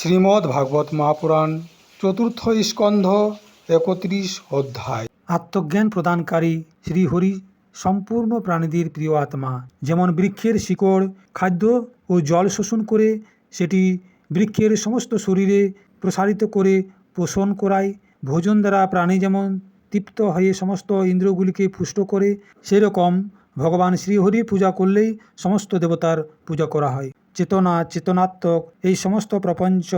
শ্রীমদ্ ভাগবত মহাপুরাণ চতুর্থ স্কন্ধ একত্রিশ অধ্যায়। আত্মজ্ঞান প্রদানকারী শ্রীহরি সম্পূর্ণ প্রাণীদের প্রিয় আত্মা। যেমন বৃক্ষের শিকড়, খাদ্য ও জল শোষণ করে সেটি বৃক্ষের সমস্ত শরীরে প্রসারিত করে পোষণ করায়। ভোজন দ্বারা প্রাণী যেমন তৃপ্ত হয়ে সমস্ত ইন্দ্রগুলিকে পুষ্ট করে, সেরকম ভগবান শ্রীহরি পূজা করলেই সমস্ত দেবতার পূজা করা হয়। চেতনা, চেতনাত্মক, এই সমস্ত প্রপঞ্চ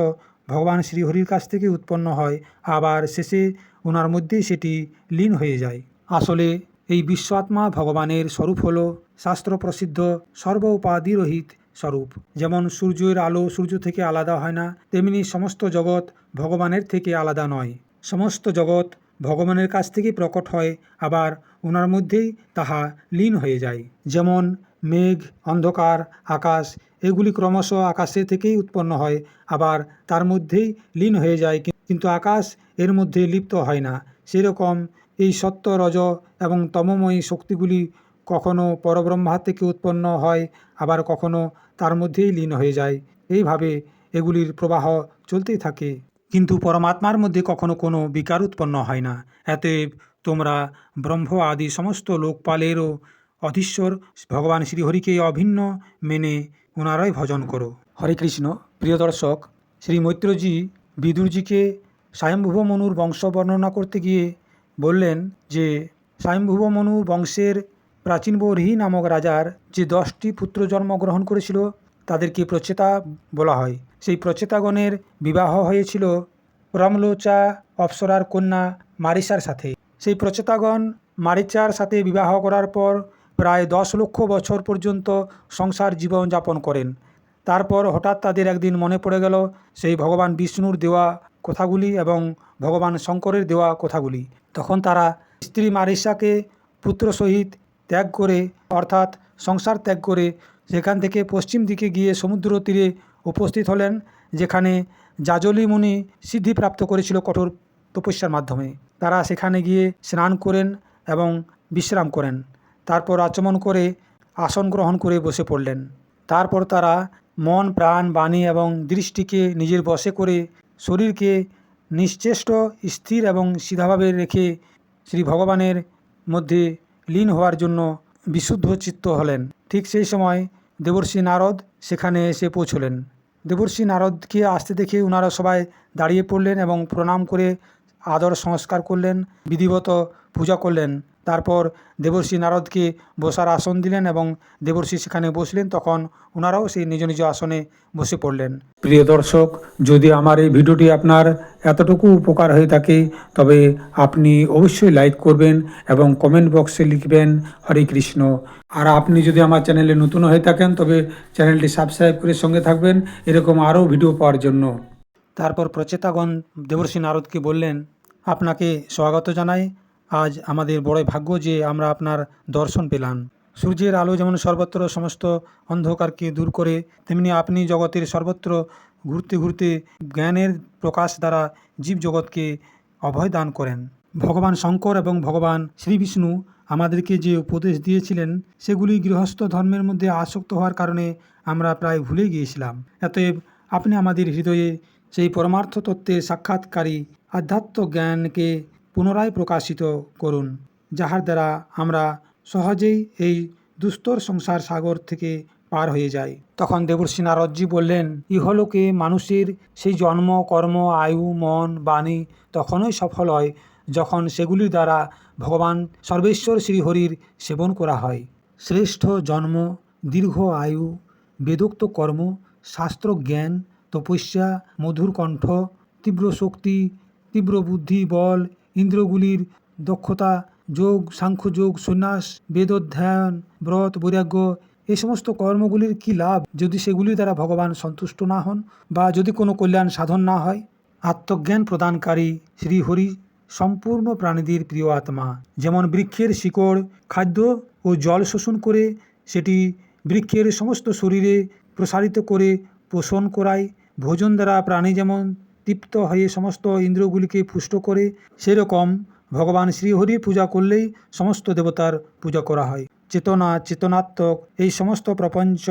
ভগবান শ্রীহরির কাছ থেকে উৎপন্ন হয়। আবার শেষে ওনার মধ্যেই সেটি লীন হয়ে যায়। আসলে এই বিশ্বাত্মা ভগবানের স্বরূপ হল শাস্ত্র প্রসিদ্ধ সর্ব উপাধিরহিত স্বরূপ। যেমন সূর্যের আলো সূর্য থেকে আলাদা হয় না, তেমনি সমস্ত জগৎ ভগবানের থেকে আলাদা নয়। সমস্ত জগৎ ভগবানের কাছ থেকে প্রকট হয়, আবার ওনার মধ্যেই তাহা লীন হয়ে যায়। যেমন মেঘ, অন্ধকার, আকাশ, এগুলি ক্রমশ আকাশে থেকেই উৎপন্ন হয়, আবার তার মধ্যেই লীন হয়ে যায় কিন্তু আকাশ এর মধ্যে লিপ্ত হয় না। সেরকম এই সত্য রজ এবং তমময়ী শক্তিগুলি কখনো পরব্রহ্মা থেকে উৎপন্ন হয়, আবার কখনো তার মধ্যেই লীন হয়ে যায়। এইভাবে এগুলির প্রবাহ চলতেই থাকে। কিন্তু পরমাত্মার মধ্যে কখনো কোনো বিকার উৎপন্ন হয় না। অতএব তোমরা ব্রহ্ম আদি সমস্ত লোকপালেরও অধীশ্বর ভগবান শ্রীহরিকে অভিন্ন মেনে ওনারাই ভজন করো। হরে কৃষ্ণ, প্রিয় দর্শক, শ্রী মৈত্রজি বিদুরজিকে স্বয়ংভুব মনুর বংশ বর্ণনা করতে গিয়ে বললেন যে স্বয়ংভুব মনুর বংশের প্রাচীন বরহি নামক রাজার যে দশটি পুত্র জন্মগ্রহণ করেছিল, তাদেরকে প্রচেতা বলা হয়। সেই প্রচেতাগণের বিবাহ হয়েছিল রমলোচা অপ্সরার কন্যা মারিসার সাথে। সেই প্রচেতাগণ মারিচার সাথে বিবাহ করার পর প্রায় দশ লক্ষ বছর পর্যন্ত সংসার জীবন যাপন করেন। তারপর হঠাৎ তাদের একদিন মনে পড়ে গেল, সেই ভগবান বিষ্ণুর দেওয়া কথাগুলি এবং ভগবান শঙ্করের দেওয়া কথাগুলি। তখন তারা স্ত্রী মারিসাকে পুত্র সহিত ত্যাগ করে, অর্থাৎ সংসার ত্যাগ করে, সেখান থেকে পশ্চিম দিকে গিয়ে সমুদ্র তীরে উপস্থিত হলেন, যেখানে জাজলি মুনি সিদ্ধিপ্রাপ্ত করেছিল কঠোর তপস্যার মাধ্যমে। তারা সেখানে গিয়ে স্নান করেন এবং বিশ্রাম করেন। তারপর আচমন করে আসন গ্রহণ করে বসে পড়লেন। তারপর তারা মন, প্রাণ, বাণী এবং দৃষ্টিকে নিজের বশে করে শরীরকে নিশ্চেষ্ট, স্থির এবং সিধাভাবে রেখে শ্রী ভগবানের মধ্যে লীন হওয়ার জন্য বিশুদ্ধ চিত্ত হলেন। ঠিক সেই সময় দেবর্ষি নারদ সেখানে এসে পৌঁছলেন। দেবর্ষি নারদকে আসতে দেখে ওনারা সবাই দাঁড়িয়ে পড়লেন এবং প্রণাম করে আদর সংস্কার করলেন, বিধিবত পূজা করলেন। তারপর দেবর্ষি নারদকে বসার আসন দিলেন এবং দেবর্ষি সেখানে বসলেন। তখন ওনারাও সেই নিজ নিজ আসনে বসে পড়লেন। প্রিয় দর্শক, যদি আমার এই ভিডিওটি আপনার এতটুকু উপকার হয়ে থাকে, তবে আপনি অবশ্যই লাইক করবেন এবং কমেন্ট বক্সে লিখবেন, হরে কৃষ্ণ। আর আপনি যদি আমার চ্যানেলে নতুন হয়ে থাকেন, তবে চ্যানেলটি সাবস্ক্রাইব করে সঙ্গে থাকবেন। এরকম আরও ভিডিও পাওয়ার জন্য। তারপর প্রচেতাগণ দেবর্ষি নারদকে বললেন, আপনাকে স্বাগত জানাই। আজ আমাদের বড়ই ভাগ্য যে আমরা আপনার দর্শন পেলাম। সূর্যের আলো যেমন সর্বত্র সমস্ত অন্ধকারকে দূর করে, তেমনি আপনি জগতের সর্বত্র ঘুরতে ঘুরতে জ্ঞানের প্রকাশ দ্বারা জীব জগৎকে অভয় দান করেন। ভগবান শঙ্কর এবং ভগবান শ্রী বিষ্ণু আমাদেরকে যে উপদেশ দিয়েছিলেন, সেগুলি গৃহস্থ ধর্মের মধ্যে আসক্ত হওয়ার কারণে আমরা প্রায় ভুলে গিয়েছিলাম। অতএব আপনি আমাদের হৃদয়ে সেই পরমার্থ তত্ত্বের সাক্ষাৎকারী আধ্যাত্ম জ্ঞানকে পুনরায় প্রকাশিত করুন, যাহার দ্বারা আমরা সহজেই এই দুস্তর সংসার সাগর থেকে পার হয়ে যাই। তখন দেবর্ষি নারদজি বললেন, ইহলোকে মানুষের সেই জন্ম, কর্ম, আয়ু, মন, বাণী তখনই সফল হয় যখন সেগুলির দ্বারা ভগবান সর্বেশ্বর শ্রীহরির সেবন করা হয়। শ্রেষ্ঠ জন্ম, দীর্ঘ আয়ু, বেদোক্ত কর্ম শাস্ত্র জ্ঞান তপস্যা, মধুর কণ্ঠ, তীব্র শক্তি, তীব্র বুদ্ধি, বল ইন্দ্রগুলির দক্ষতা, যোগ সাংখ্যযোগ সন্ন্যাস বেদোধ্যায়ন ব্রত, বৈরাগ্য এই সমস্ত কর্মগুলির কি লাভ যদি সেগুলির দ্বারা ভগবান সন্তুষ্ট না হন বা যদি কোনো কল্যাণ সাধন না হয়? আত্মজ্ঞান প্রদানকারী শ্রীহরি সম্পূর্ণ প্রাণীদের প্রিয় আত্মা। যেমন বৃক্ষের শিকড়, খাদ্য ও জল শোষণ করে সেটি বৃক্ষের সমস্ত শরীরে প্রসারিত করে পোষণ করায়। ভোজন দ্বারা প্রাণী যেমন তৃপ্ত হয়ে সমস্ত ইন্দ্রগুলিকে পুষ্ট করে সেরকম ভগবান শ্রীহরির পূজা করলেই সমস্ত দেবতার পূজা করা হয়। চেতনা, চেতনাত্মক এই সমস্ত প্রপঞ্চ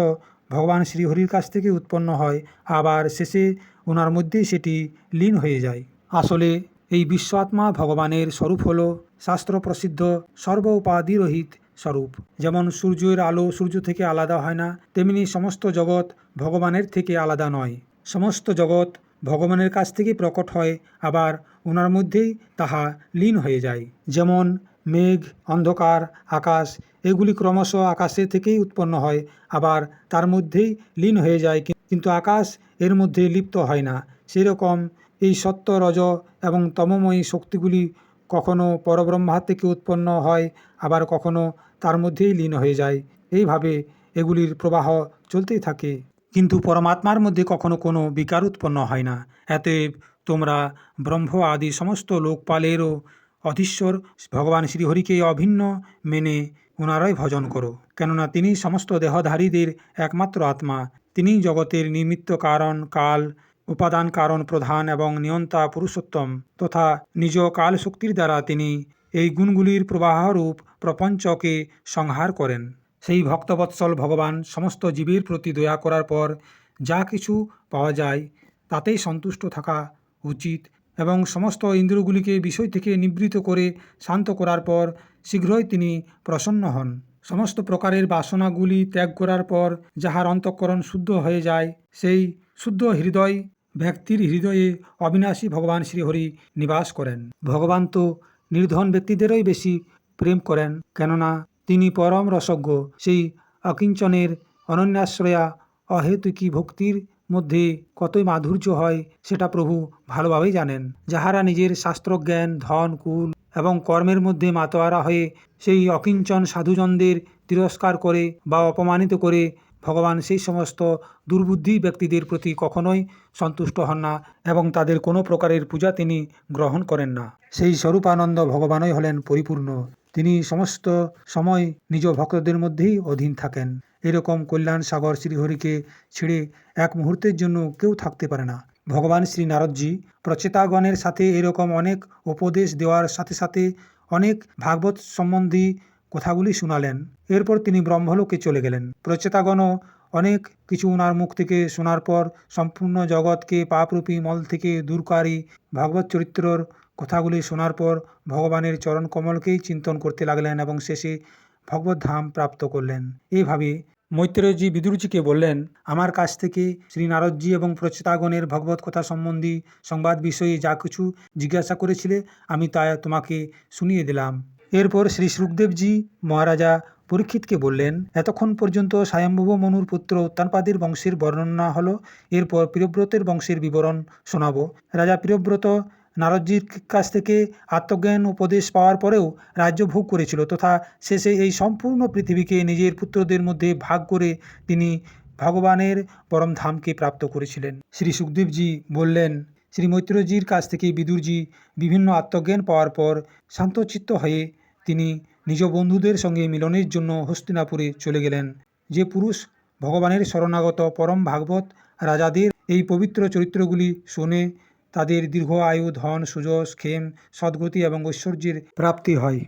ভগবান শ্রীহরির কাছ থেকে উৎপন্ন হয়। আবার শেষে ওনার মধ্যেই সেটি লীন হয়ে যায়। আসলে এই বিশ্ব আত্মা ভগবানের স্বরূপ হল শাস্ত্র প্রসিদ্ধ সর্ব উপাধিরহিত স্বরূপ। যেমন সূর্যের আলো সূর্য থেকে আলাদা হয় না, তেমনি সমস্ত জগৎ ভগবানের থেকে আলাদা নয়। সমস্ত জগৎ ভগবানের কাছ থেকে প্রকট হয়, আবার ওনার মধ্যেই তাহা লীন হয়ে যায়। যেমন মেঘ, অন্ধকার, আকাশ, এগুলি ক্রমশ আকাশে থেকেই উৎপন্ন হয়, আবার তার মধ্যেই লীন হয়ে যায় কিন্তু আকাশ এর মধ্যে লিপ্ত হয় না। সেরকম এই সত্য, রজ এবং তমময়ী শক্তিগুলি কখনো পরব্রহ্মা থেকে উৎপন্ন হয়, আবার কখনো তার মধ্যেই লীন হয়ে যায়। এইভাবে এগুলির প্রবাহ চলতেই থাকে। কিন্তু পরমাত্মার মধ্যে কখনো কোনো বিকার উৎপন্ন হয় না। এতএব তোমরা ব্রহ্ম আদি সমস্ত লোকপালেরও অধীশ্বর ভগবান শ্রীহরিকে অভিন্ন মেনে ওনারাই ভজন করো। কেননা তিনি সমস্ত দেহধারীদের একমাত্র আত্মা। তিনি জগতের নিমিত্ত কারণ, কাল, উপাদান কারণ প্রধান এবং নিয়ন্তা পুরুষোত্তম তথা নিজ কাল শক্তির দ্বারা তিনি এই গুণগুলির প্রবাহরূপ প্রপঞ্চকে সংহার করেন। সেই ভক্তবৎসল ভগবান সমস্ত জীবের প্রতি দয়া করার পর যা কিছু পাওয়া যায়, তাতেই সন্তুষ্ট থাকা উচিত এবং সমস্ত ইন্দ্রগুলিকে বিষয় থেকে নিবৃত করে শান্ত করার পর শীঘ্রই তিনি প্রসন্ন হন। সমস্ত প্রকারের বাসনাগুলি ত্যাগ করার পর যাহার অন্তঃকরণ শুদ্ধ হয়ে যায়, সেই শুদ্ধ হৃদয়, ব্যক্তির হৃদয়ে অবিনাশী ভগবান শ্রীহরি নিবাস করেন। ভগবান তো নির্ধন ব্যক্তিদেরই বেশি প্রেম করেন, কেননা তিনি পরম রসজ্ঞ। সেই অকিঞ্চনের অনন্যাশ্রয়া অহেতুকী ভক্তির মধ্যে কতই মাধুর্য হয় সেটা প্রভু ভালোভাবেই জানেন। যাহারা নিজের শাস্ত্রজ্ঞান, ধন, কুল এবং কর্মের মধ্যে মাতোয়ারা হয়ে সেই অকিঞ্চন সাধুজনদের তিরস্কার করে বা অপমানিত করে ভগবান সেই সমস্ত দুর্বুদ্ধি ব্যক্তিদের প্রতি কখনোই সন্তুষ্ট হন না এবং তাদের কোনো প্রকারের পূজা তিনি গ্রহণ করেন না। সেই স্বরূপানন্দ ভগবানই হলেন পরিপূর্ণ। তিনি সমস্ত সময় নিজ ভক্তদের মধ্যেই অধীন থাকেন। এরকম কল্যাণ সাগর শ্রীহরিকে ছেড়ে এক মুহূর্তের জন্য কেউ থাকতে পারে না। ভগবান শ্রী নারদজি প্রচেতাগণের সাথে এরকম অনেক উপদেশ দেওয়ার সাথে সাথে অনেক ভাগবত সম্বন্ধী কথাগুলি শুনালেন। এরপর তিনি ব্রহ্মলোকে চলে গেলেন। প্রচেতাগণও অনেক কিছু ওনার মুখ থেকে শোনার পর সম্পূর্ণ জগৎকে পাপরূপী মল থেকে দূরকারী ভাগবত চরিত্রর কথাগুলি শোনার পর ভগবানের চরণ কমলকেই চিন্তন করতে লাগলেন এবং শেষে ভগবত ধাম প্রাপ্ত করলেন। এইভাবে মৈত্রেয়জি বিদুরজিকে বললেন, আমার কাছ থেকে শ্রী নারদজি এবং প্রচেতাগণের ভগবত কথা সম্বন্ধী সংবাদ বিষয়ে যা কিছু জিজ্ঞাসা করেছিলে, আমি তা তোমাকে শুনিয়ে দিলাম। এরপর শ্রী সুখদেবজি মহারাজা পরীক্ষিতকে বললেন, এতক্ষণ পর্যন্ত স্বয়ম্ভব মনুর পুত্র উত্তানপাদের বংশের বর্ণনা হলো, এরপর প্রিয়ব্রতের বংশের বিবরণ শোনাবো। রাজা প্রিয়ব্রত নারদজির কাছ থেকে আত্মজ্ঞান উপদেশ পাওয়ার পরেও রাজ্য ভোগ করেছিল তথা শেষে এই সম্পূর্ণ পৃথিবীকে নিজের পুত্রদের মধ্যে ভাগ করে তিনি ভগবানের পরম ধামকে প্রাপ্ত করেছিলেন। শ্রী সুখদেবজি বললেন, শ্রী মৈত্রজির কাছ থেকে বিদুরজি বিভিন্ন আত্মজ্ঞান পাওয়ার পর শান্তচিত্ত হয়ে তিনি নিজ বন্ধুদের সঙ্গে মিলনের জন্য হস্তিনাপুরে চলে গেলেন। যে পুরুষ ভগবানের শরণাগত পরম ভাগবত রাজাদের এই পবিত্র চরিত্রগুলি শোনে তাদের দীর্ঘ আয়ু ধন সুযশ ক্ষেম সদ্গতি এবং ঐশ্বর্যের প্রাপ্তি হয়।